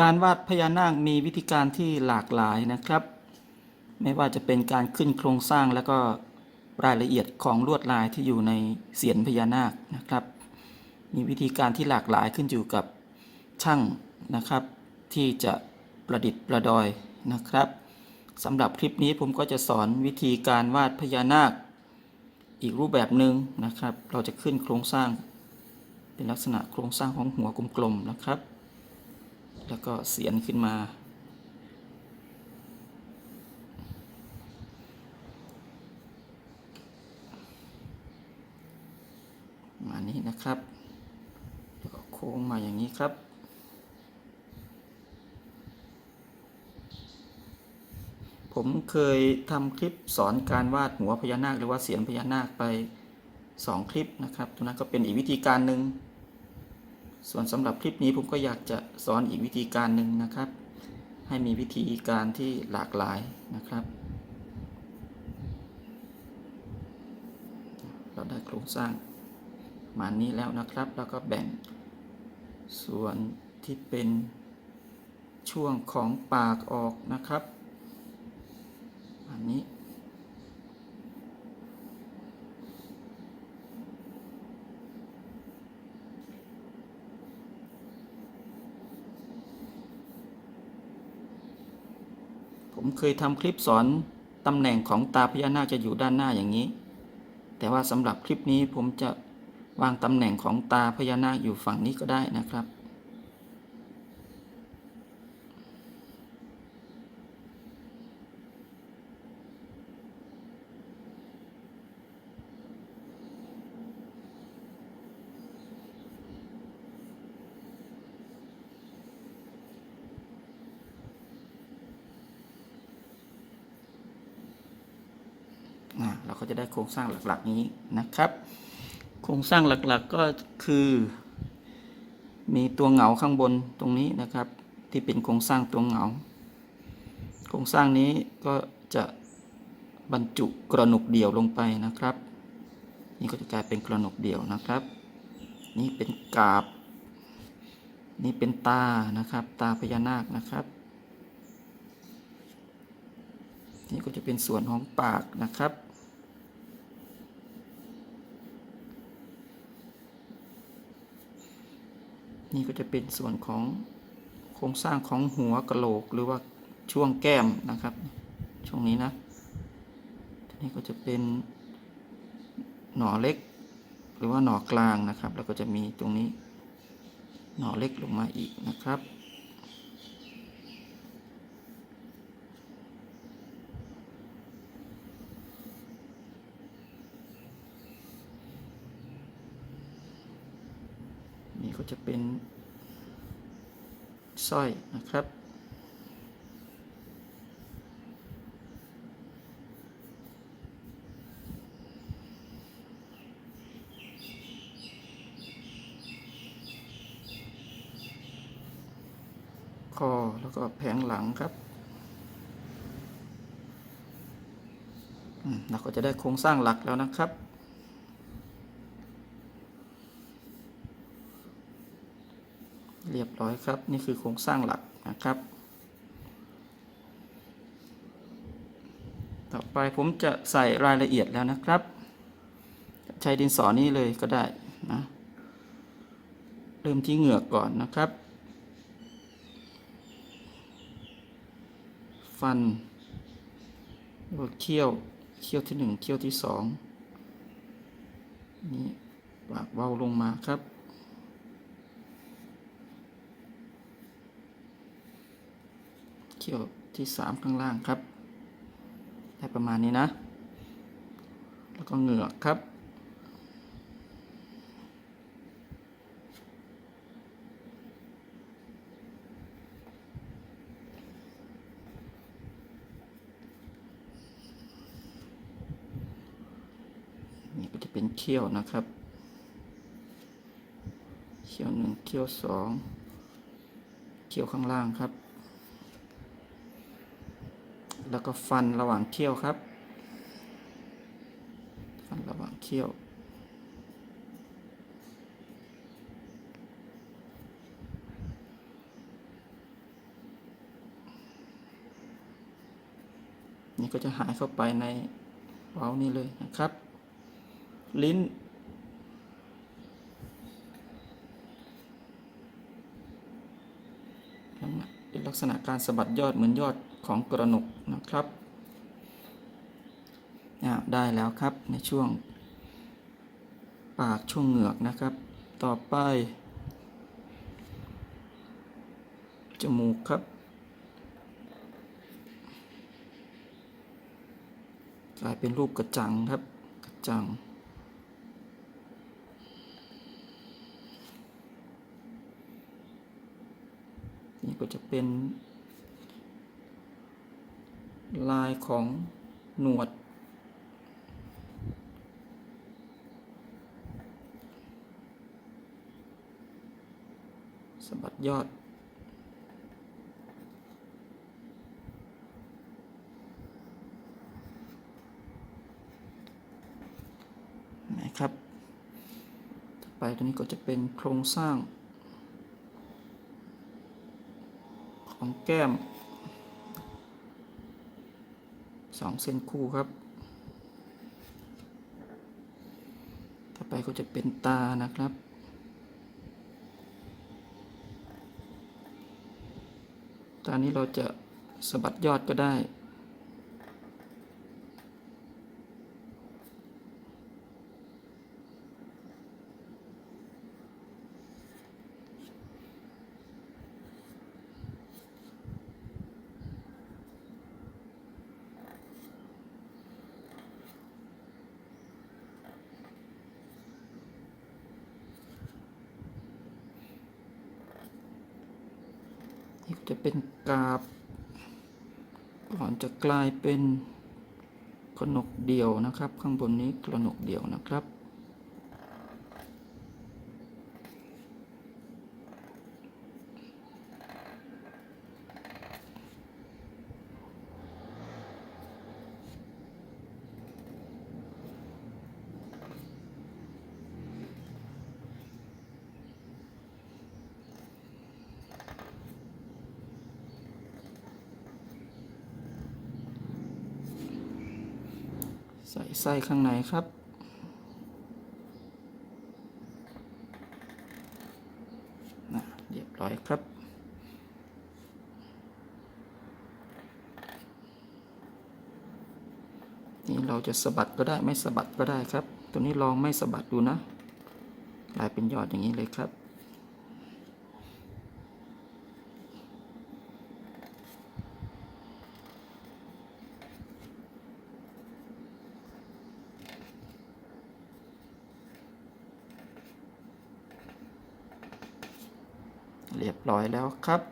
การวาดพญานาคมีวิธีการที่หลากหลายนะครับ ไม่ว่าจะเป็นการขึ้นโครงสร้างแล้วก็รายละเอียดของลวดลายที่อยู่ในเสียนพญานาคนะครับ มีวิธีการที่หลากหลายขึ้นอยู่กับช่างนะครับ ที่จะประดิษฐ์ประดอยนะครับสำหรับคลิปนี้ผมก็จะสอนวิธีการวาดพญานาค อีกรูปแบบหนึ่งนะครับ เราจะขึ้นโครงสร้าง เป็นลักษณะโครงสร้างของหัวกลมๆนะครับ แล้วก็เสียนขึ้นมา มานี้นะครับ แล้วก็โค้งมาอย่างนี้ครับ ผมเคยทำคลิปสอนการวาดหัวพญานาคหรือว่าเสียนพญานาคไป 2 คลิปนะครับตรงนั้นก็เป็นอีกวิธีการหนึ่ง ส่วนสำหรับคลิปนี้ผมก็อยากจะสอนอีกวิธีการหนึ่งนะครับ ให้มีวิธีการที่หลากหลายนะครับ เราได้โครงสร้างมานี้แล้วนะครับ แล้วก็แบ่งส่วนที่เป็นช่วงของปากออกนะครับ อันนี้ ผมเคยทำคลิปสอนตำแหน่งของตาพญานาคจะอยู่ด้านหน้าอย่างนี้ แต่ว่าสำหรับคลิปนี้ผมจะวางตำแหน่งของตาพญานาคอยู่ฝั่งนี้ก็ได้นะครับ อ่าเราก็จะ ได้โครงสร้างหลักๆนี้นะครับ โครงสร้างหลักๆก็คือ มีตัวเหงาข้างบนตรงนี้นะครับ ที่เป็นโครงสร้างตัวเหงา โครงสร้างนี้ก็จะบรรจุกระหนกเดี่ยวลงไปนะครับ นี่ก็จะกลายเป็นกระหนกเดี่ยวนะครับ นี่เป็นกาบ นี่เป็นตานะครับ ตาพญานาคนะครับนี่ก็จะเป็นส่วนของปากนะครับ นี่ก็จะเป็นส่วนของโครงสร้างของหัวกะโหลกหรือว่าช่วงแก้มนะครับ ช่วงนี้นะทีนี้ก็จะเป็นหน่อเล็ก หรือว่าหน่อกลางนะครับ แล้วก็จะมีตรงนี้หน่อเล็กลงมาอีกนะครับ ก็จะเป็นสร้อยนะครับ คอแล้วก็แผงหลังครับอืมเราก็จะได้โครงสร้างหลักแล้วนะครับ รียบร้อยครับ นี่คือโครงสร้างหลักนะครับ ต่อไปผมจะใส่รายละเอียดแล้วนะครับ ใช้ดินสอนี้เลยก็ได้นะเริ่มที่เหงือกก่อนนะครับ ฟันเขี้ยวเขี้ยวที่หนึ่งเขี้ยวที่สองนี่ปากเว้าลงมาครับ เขี้ยวที่สามข้างล่างครับ ได้ประมาณนี้นะ แล้วก็เหงือกครับ นี่ก็จะเป็นเขี้ยวนะครับ เขี้ยวหนึ่งเขี้ยวสองเขี้ยวข้างล่างครับ แล้วก็ฟันระหว่างเที่ยวครับ ฟันระหว่างเที่ยว นี่ก็จะหายเข้าไปในเว้านี่เลยนะครับ ลิ้นลักษณะการสะบัดยอดเหมือนยอด ของกระหนกนะครับได้แล้วครับในช่วง ปากช่วงเหงือกนะครับ ต่อไป จมูกครับ กลายเป็นรูปกระจังครับ กระจังนี่ก็จะเป็น ลายของหนวดสะบัดยอด นะครับ ต่อไปตัวนี้ก็จะเป็นโครงสร้าง ของแก้ม สองเส้นคู่ครับ ต่อไปก็จะเป็นตานะครับ ตานี้เราจะสะบัดยอดก็ได้ นี่ก็ จะเป็นกาบก่อนจะกลายเป็นขนกเดี่ยวนะครับ ข้างบนนี้ขนกเดี่ยวนะครับ ใส่ไส้ข้างในครับ นะเรียบร้อยครับ นี่เราจะสะบัดก็ได้ไม่สะบัดก็ได้ครับ ตัวนี้ลองไม่สะบัดดูนะ กลายเป็นยอดอย่างนี้เลยครับ เรียบร้อยแล้วครับ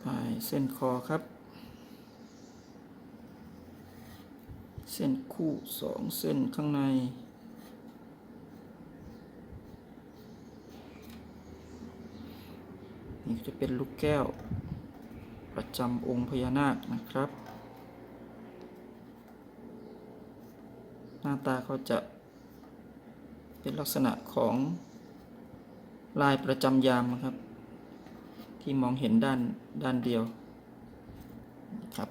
ไปเส้นคอครับ เส้นคู่สองเส้นข้างใน นี่จะเป็นลูกแก้ว ประจำองค์พญานาคนะครับ หน้าตาเขาจะ เป็นลักษณะของลายประจำยามนะครับ ที่มองเห็นด้านด้านเดียวครับ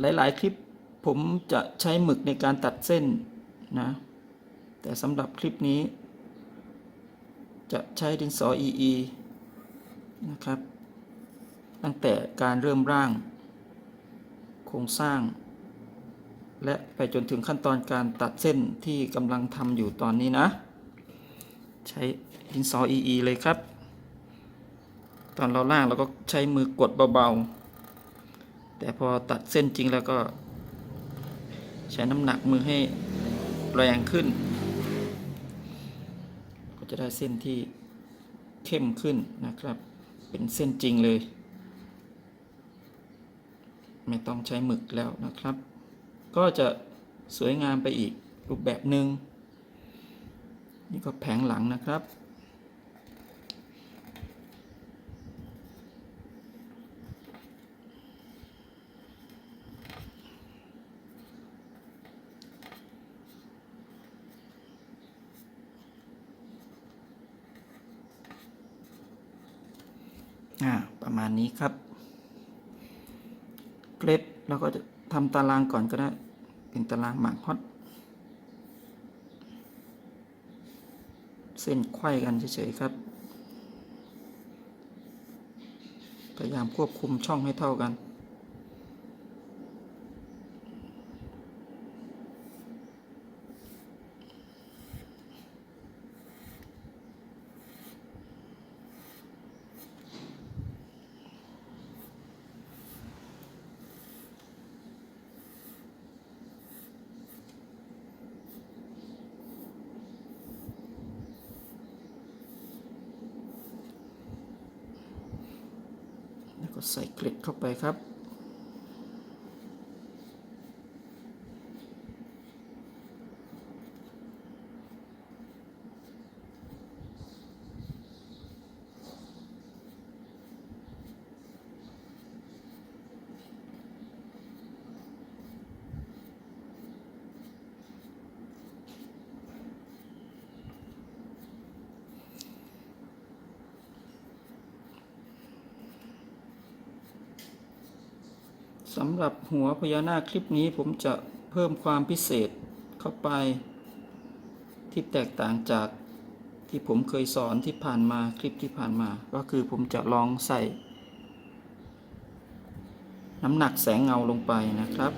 หลาย ๆ คลิปผมจะใช้หมึกในการตัดเส้นนะ แต่สำหรับคลิปนี้ จะใช้ดินสอ EE นะครับ ตั้งแต่การเริ่มร่าง โครงสร้าง และไปจนถึงขั้นตอนการตัดเส้นที่กำลังทำอยู่ตอนนี้นะ ใช้ดินสอ EE เลยครับ ตอนเราล่างเราก็ใช้มือกดเบาๆ แต่พอตัดเส้นจริงแล้วก็ ใช้น้ำหนักมือให้แรงขึ้น ก็จะได้เส้นที่เข้มขึ้นนะครับ เป็นเส้นจริงเลย ไม่ต้องใช้หมึกแล้วนะครับ ก็จะสวยงามไปอีกรูปแบบหนึ่งนี่ก็แผงหลังนะครับ อ่าประมา ณนี้ครับ เกล็ดเราก็จะทำตารางก่อนก็ได้ เป็นตารางหมากฮอตเส้นไขว้กันเฉยๆครับ พยายามควบคุมช่องให้เท่ากัน แล้วก็ใส่เกล็ดเข้าไปครับ สำ หัวพญานาคคลิปนี้ผมจะเพิ่มความพิเศษเข้าไป ที่แตกต่างจากที่ผมเคยสอนที่ผ่านมาคลิปที่ผ่านมา ก็คือผมจะลองใส่ น้ำหนักแสงเงาลงไปนะครับ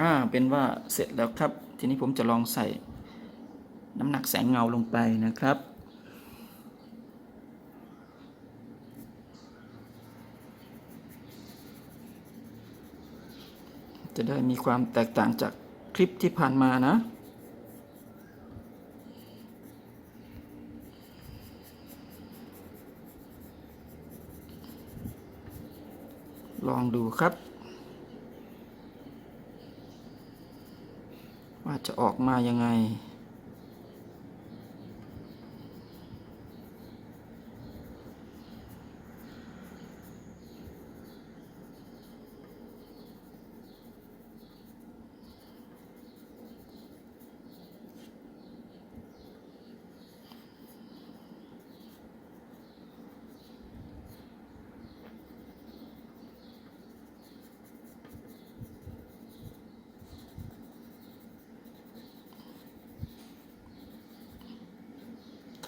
อ่าเป็นว่าเสร็จแล้วครับ ทีนี้ผมจะลองใส่ น้ำหนักแสงเงาลงไปนะครับ จะได้มีความแตกต่างจากคลิปที่ผ่านมานะลองดูครับ ว่าจะออกมายังไง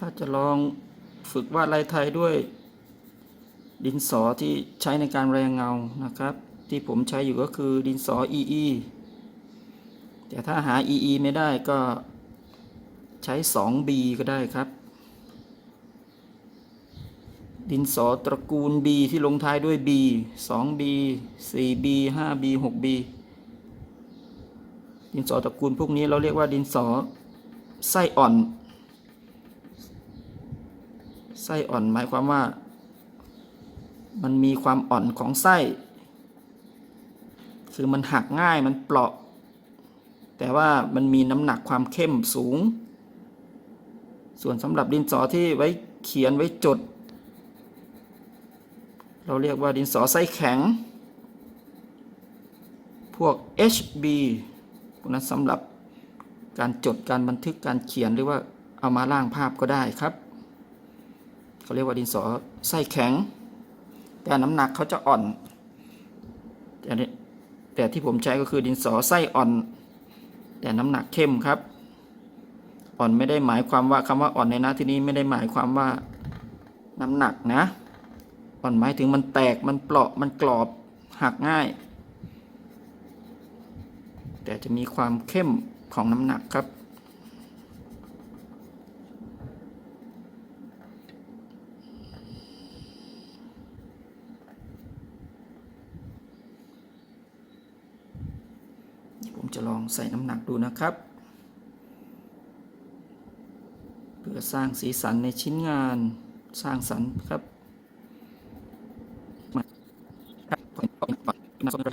ถ้าจะลองฝึกวาดลายไทยด้วย ดินสอที่ใช้ในการแรงเงานะครับ ที่ผมใช้อยู่ก็คือดินสอ EE แต่ถ้าหา EE ไม่ได้ก็ใช้ 2B ก็ได้ครับ ดินสอตระกูล B ที่ลงท้ายด้วย B 2B 4B 5B 6B ดินสอตระกูลพวกนี้เราเรียกว่าดินสอไส้อ่อน ไส้อ่อนหมายความว่า มันมีความอ่อนของไส้ คือมันหักง่ายมันเปราะ แต่ว่ามันมีน้ำหนักความเข้มสูง ส่วนสำหรับดินสอที่ไว้เขียนไว้จด เราเรียกว่าดินสอไส้แข็ง พวก HB พวกนั้นสำหรับการจดการบันทึกการเขียนหรือว่าเอามาล่างภาพก็ได้ครับ เขาเรียกว่าดินสอไส้แข็ง แต่น้ำหนักเขาจะอ่อนแต่แต่ที่ผมใช้ก็คือดินสอไส้อ่อน แต่น้ำหนักเข้มครับ อ่อนไม่ได้หมายความว่าคำว่าอ่อนในน้าที่นี้ไม่ได้หมายความว่าน้ำหนักนะ อ่อนหมายถึงมันแตกมันเปราะมันกรอบหักง่าย แต่จะมีความเข้มของน้ำหนักครับ ผมจะลอง ใส่น้ำหนักดูนะครับ เพื่อสร้างสีสันในชิ้นงานสร้างสรรค์ครับมา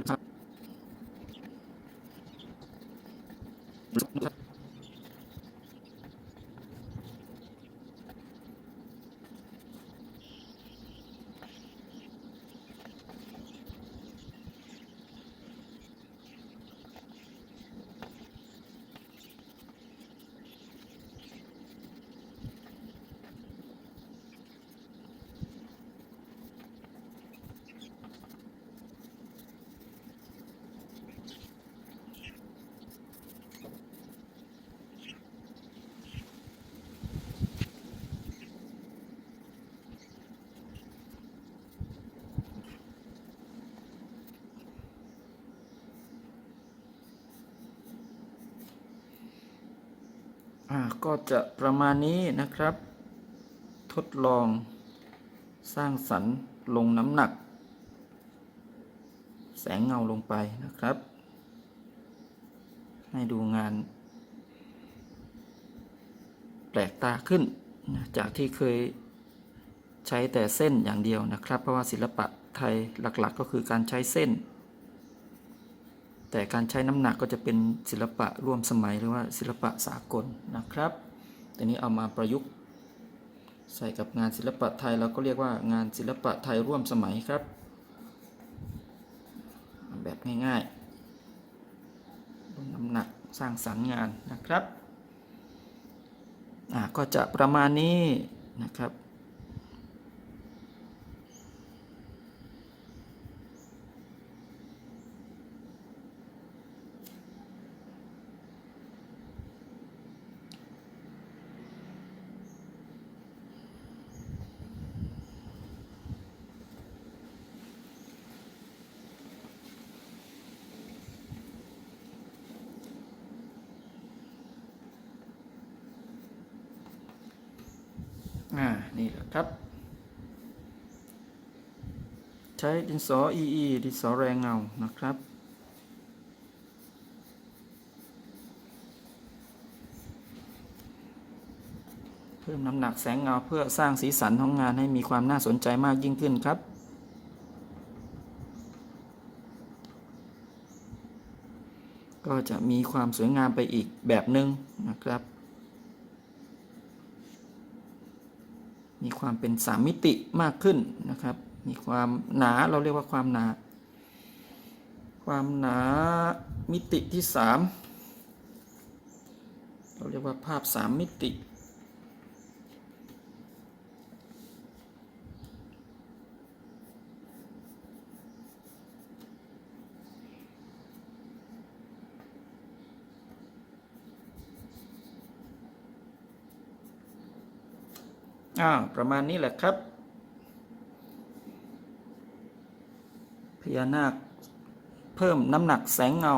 ครับ อ่าก็จะประมาณนี้นะครับ ทดลองสร้างสรรค์ลงน้ำหนัก แสงเงาลงไปนะครับ ให้ดูงาน แปลกตาขึ้น จากที่เคยใช้แต่เส้นอย่างเดียวนะครับ เพราะว่าศิลปะไทยหลักๆก็คือการใช้เส้น แต่การใช้น้ำหนักก็จะเป็นศิลปะร่วมสมัยหรือว่าศิลปะสากลนะครับแต่นี้เอามาประยุกต์ ใส่กับงานศิลปะไทยเราก็เรียกว่างานศิลปะไทยร่วมสมัยครับ แบบง่ายๆลงน้ำหนักสร้างสรรค์งานนะครับ ก็จะประมาณนี้นะครับ อ่า นี่แหละครับ ใช้ดินสอ EE ดินสอแรงเงานะครับ เพิ่มน้ำหนักแสงเงาเพื่อสร้างสีสันของงานให้มีความน่าสนใจมากยิ่งขึ้นครับก็จะมีความสวยงามไปอีกแบบหนึ่งนะครับ มีความเป็นสามมิติมากขึ้นนะครับ มีความหนาเราเรียกว่าความหนา ความหนามิติที่สามเราเรียกว่าภาพสามมิติ อ่าประมาณนี้แหละครับ พญานาคเพิ่มน้ำหนักแสงเงา